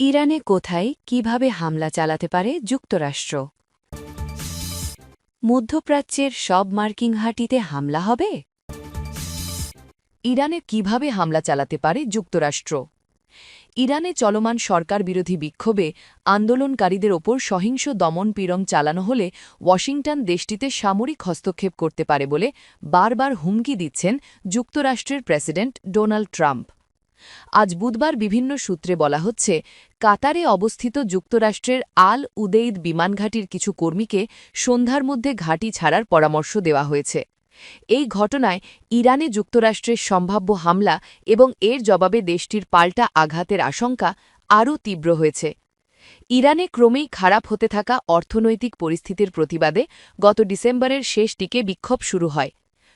ইরানে কোথায় কীভাবে হামলা চালাতে পারে যুক্তরাষ্ট্র? মধ্যপ্রাচ্যের সব মার্কিং ঘাঁটিতে হামলা হবে? ইরানে কীভাবে হামলা চালাতে পারে যুক্তরাষ্ট্র? ইরানে চলমান সরকার বিরোধী বিক্ষোভে আন্দোলনকারীদের ওপর সহিংস দমন পীড়ন চালানো হলে ওয়াশিংটন দেশটিতে সামরিক হস্তক্ষেপ করতে পারে বলে বারবার হুমকি দিচ্ছেন যুক্তরাষ্ট্রের প্রেসিডেন্ট ডোনাল্ড ট্রাম্প। আজ বুধবার বিভিন্ন সূত্রে বলা হচ্ছে, কাতারে অবস্থিত যুক্তরাষ্ট্রের আল উদেইদ বিমানঘাটির কিছু কর্মীকে সন্ধ্যার মধ্যে ঘাঁটি ছাড়ার পরামর্শ দেওয়া হয়েছে। এই ঘটনায় ইরানে যুক্তরাষ্ট্রের সম্ভাব্য হামলা এবং এর জবাবে দেশটির পাল্টা আঘাতের আশঙ্কা আরও তীব্র হয়েছে। ইরানে ক্রমেই খারাপ হতে থাকা অর্থনৈতিক পরিস্থিতির প্রতিবাদে গত ডিসেম্বরের শেষ দিকে বিক্ষোভ শুরু হয়।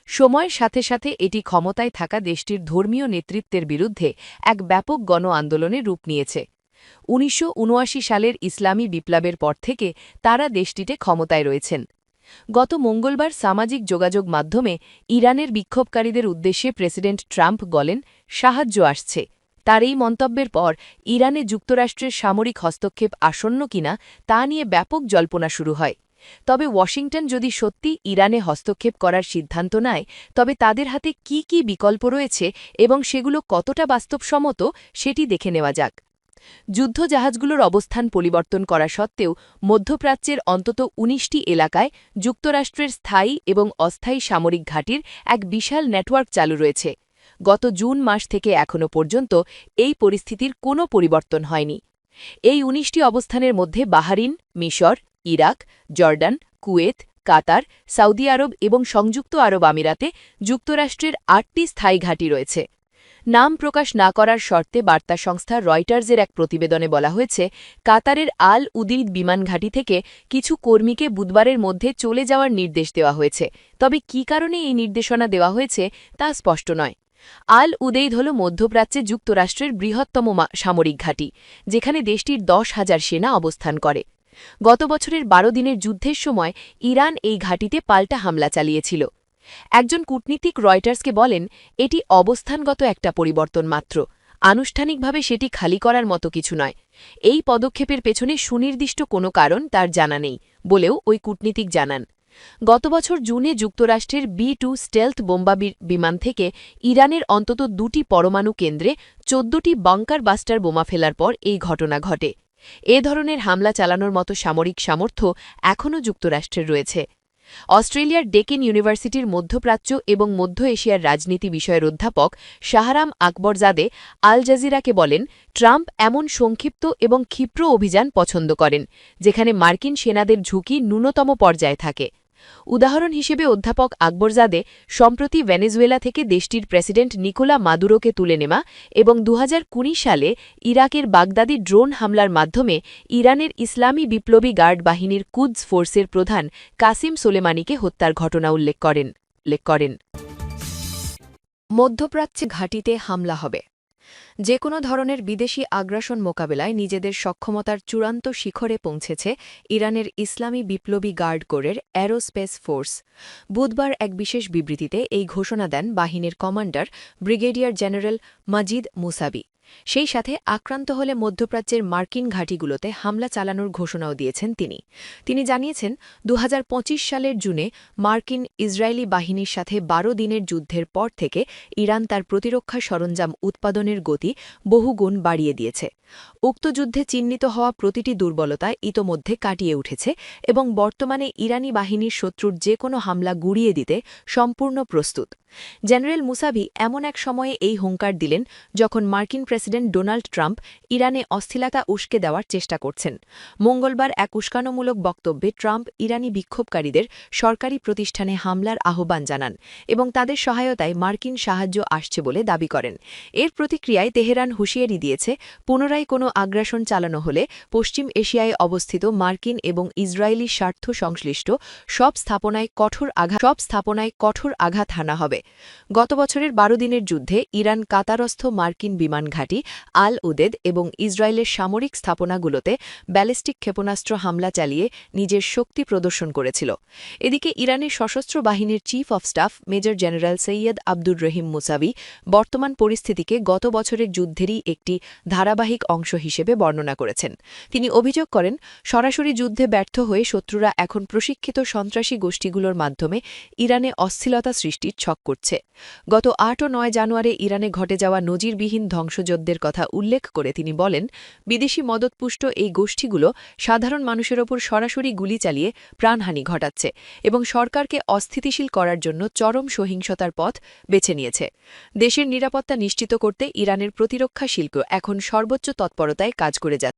সময়ের সাথে সাথে এটি ক্ষমতায় থাকা দেশটির ধর্মীয় নেতৃত্বের বিরুদ্ধে এক ব্যাপক গণ আন্দোলনে রূপ নিয়েছে। উনিশশো উনআশি সালের ইসলামী বিপ্লবের পর থেকে তারা দেশটিতে ক্ষমতায় রয়েছেন। গত মঙ্গলবার সামাজিক যোগাযোগ মাধ্যমে ইরানের বিক্ষোভকারীদের উদ্দেশ্যে প্রেসিডেন্ট ট্রাম্প বলেন, সাহায্য আসছে। তার এই মন্তব্যের পর ইরানে যুক্তরাষ্ট্রের সামরিক হস্তক্ষেপ আসন্ন কিনা তা নিয়ে ব্যাপক জল্পনা শুরু হয়। তবে ওয়াশিংটন যদি সত্যি ইরানে হস্তক্ষেপ করার সিদ্ধান্ত নেয়, তবে তাদের হাতে কি কি বিকল্প রয়েছে এবং সেগুলো কতটা বাস্তবসম্মত সেটি দেখে নেওয়া যাক। যুদ্ধজাহাজগুলোর অবস্থান পরিবর্তন করা সত্ত্বেও মধ্যপ্রাচ্যের অন্তত ১৯টি এলাকায় যুক্তরাষ্ট্রের স্থায়ী এবং অস্থায়ী সামরিক ঘাঁটির এক বিশাল নেটওয়ার্ক চালু রয়েছে। গত জুন মাস থেকে এখনও পর্যন্ত এই পরিস্থিতির কোনো পরিবর্তন হয়নি। এই ১৯টি অবস্থানের মধ্যে বাহারিন, মিশর Iraq, Jordan, Kuwait, Qatar Saudi Arab এবং সংযুক্ত আরব আমিরাতে যুক্তরাষ্ট্রের আটটি স্থায়ী ঘাঁটি রয়েছে। নাম প্রকাশ না করার শর্তে বার্তা সংস্থা রয়টার্সের এক প্রতিবেদনে বলা হয়েছে, কাতারের আল উদিদ বিমান ঘাঁটি থেকে কিছু কর্মীকে বুধবারের মধ্যে চলে যাওয়ার নির্দেশ দেওয়া হয়েছে। তবে কী কারণে এই নির্দেশনা দেওয়া হয়েছে তা স্পষ্ট নয়। আল উদেইদ হল মধ্যপ্রাচ্যে যুক্তরাষ্ট্রের বৃহত্তম সামরিক ঘাঁটি, যেখানে দেশটির দশ হাজার সেনা অবস্থান করে। গত বছরের বারো দিনের যুদ্ধের সময় ইরান এই ঘাঁটিতে পাল্টা হামলা চালিয়েছিল। একজন কূটনীতিক রয়টার্সকে বলেন, এটি অবস্থানগত একটা পরিবর্তন মাত্র। আনুষ্ঠানিকভাবে সেটি খালি করার মতো কিছু নয়। এই পদক্ষেপের পেছনে সুনির্দিষ্ট কোনো কারণ তার জানা নেই, বলেও ওই কূটনীতিক জানান। গত বছর জুনে যুক্তরাষ্ট্রের বি টু স্টেলথ বোম্বা বিমান থেকে ইরানের অন্তত দুটি পরমাণু কেন্দ্রে চোদ্দটি বাংকার বাস্টার বোমা ফেলার পর এই ঘটনা ঘটে। এ ধরনের হামলা চালানোর মতো সামরিক সামর্থ্য এখনও যুক্তরাষ্ট্রের রয়েছে। অস্ট্রেলিয়ার ডেকিন ইউনিভার্সিটির মধ্যপ্রাচ্য এবং মধ্য এশিয়ার রাজনীতি বিষয়ের অধ্যাপক শাহরাম আকবরজাদে আল জাজিরাকে বলেন, ট্রাম্প এমন সংক্ষিপ্ত এবং ক্ষিপ্র অভিযান পছন্দ করেন, যেখানে মার্কিন সেনাদের ঝুঁকি ন্যূনতম পর্যায়ে থাকে। উদাহরণ হিসেবে অধ্যাপক আকবরজাদে সম্প্রতি ভেনেজুয়েলা থেকে দেশটির প্রেসিডেন্ট নিকোলা মাদুরোকে তুলে নেওয়া এবং দুহাজার কুড়ি সালে ইরাকের বাগদাদি ড্রোন হামলার মাধ্যমে ইরানের ইসলামী বিপ্লবী গার্ড বাহিনীর কুদস ফোর্সের প্রধান কাসিম সোলেমানিকে হত্যার ঘটনা উল্লেখ করেন উল্লেখ করেন। মধ্যপ্রাচ্যে ঘাটিতে হামলা হবে। যে কোনো ধরনের বিদেশি আগ্রাসন মোকাবেলায় নিজেদের সক্ষমতার চূড়ান্ত শিখরে পৌঁছেছে ইরানের ইসলামী বিপ্লবী গার্ড কোরের অ্যারোস্পেস ফোর্স। বুধবার এক বিশেষ বিবৃতিতে এই ঘোষণা দেন বাহিনীর commander brigadier general Majid Mousavi. সেই সাথে আক্রান্ত হলে মধ্যপ্রাচ্যের মার্কিন ঘাঁটিগুলোতে হামলা চালানোর ঘোষণাও দিয়েছেন তিনি। তিনি জানিয়েছেন দু হাজার পঁচিশ সালের জুনে মার্কিন ইসরায়েলি বাহিনীর সাথে বারো দিনের যুদ্ধের পর থেকে ইরান তার প্রতিরক্ষা সরঞ্জাম উৎপাদনের গতি বহুগুণ বাড়িয়ে দিয়েছে। উক্ত যুদ্ধে চিহ্নিত হওয়া প্রতিটি দুর্বলতা ইতোমধ্যে কাটিয়ে উঠেছে এবং বর্তমানে ইরানি বাহিনীর শত্রুর যে কোনো হামলা গুড়িয়ে দিতে সম্পূর্ণ প্রস্তুত। জেনারেল মুসাভি এমন এক সময়ে এই হুঙ্কার দিলেন যখন মার্কিন প্রেসিডেন্ট ডোনাল্ড ট্রাম্প ইরানে অস্থিরতা উস্কে দেওয়ার চেষ্টা করছেন। মঙ্গলবার এক উস্কানোমূলক বক্তব্যে ট্রাম্প ইরানি বিক্ষোভকারীদের সরকারি প্রতিষ্ঠানে হামলার আহ্বান জানান এবং তাদের সহায়তায় মার্কিন সাহায্য আসছে বলে দাবি করেন। এর প্রতিক্রিয়ায় তেহরান হুঁশিয়ারি দিয়েছে, পুনরায় কোনো আগ্রাসন চালানো হলে পশ্চিম এশিয়ায় অবস্থিত মার্কিন এবং ইসরায়েলি স্বার্থ সংশ্লিষ্ট সব স্থাপনায় কঠোর আঘাত সব স্থাপনায় কঠোর আঘাত হানা হবে। গত বছরের বারো দিনের যুদ্ধে ইরান কাতারস্থ মার্কিন বিমান ঘাঁটি আল উদেদ এবং ইসরায়েলের সামরিক স্থাপনাগুলোতে ব্যালিস্টিক ক্ষেপণাস্ত্র হামলা চালিয়ে নিজের শক্তি প্রদর্শন করেছিল। এদিকে ইরানের সশস্ত্র বাহিনীর chief of staff major general Syed Abdur Rahim Mousavi বর্তমান পরিস্থিতিকে গত বছরের যুদ্ধেরই একটি ধারাবাহিক অংশ হিসেবে বর্ণনা করেছেন। তিনি অভিযোগ করেন, সরাসরি যুদ্ধে ব্যর্থ হয়ে শত্রুরা এখন প্রশিক্ষিত সন্ত্রাসী গোষ্ঠীগুলোর মাধ্যমে ইরানে অস্থিরতা সৃষ্টির ছক করছে। গত আট ও নয় জানুয়ারি ইরানে ঘটে যাওয়া নজিরবিহীন ধ্বংসযজ্ঞের কথা উল্লেখ করে তিনি বলেন, বিদেশি মদতপুষ্ট এই গোষ্ঠীগুলো সাধারণ মানুষের ওপর সরাসরি গুলি চালিয়ে প্রাণহানি ঘটাচ্ছে এবং সরকারকে অস্থিতিশীল করার জন্য চরম সহিংসতার পথ বেছে নিয়েছে। দেশের নিরাপত্তা নিশ্চিত করতে ইরানের প্রতিরক্ষা শিল্প এখন সর্বোচ্চ তৎপরতায় কাজ করে যাচ্ছে।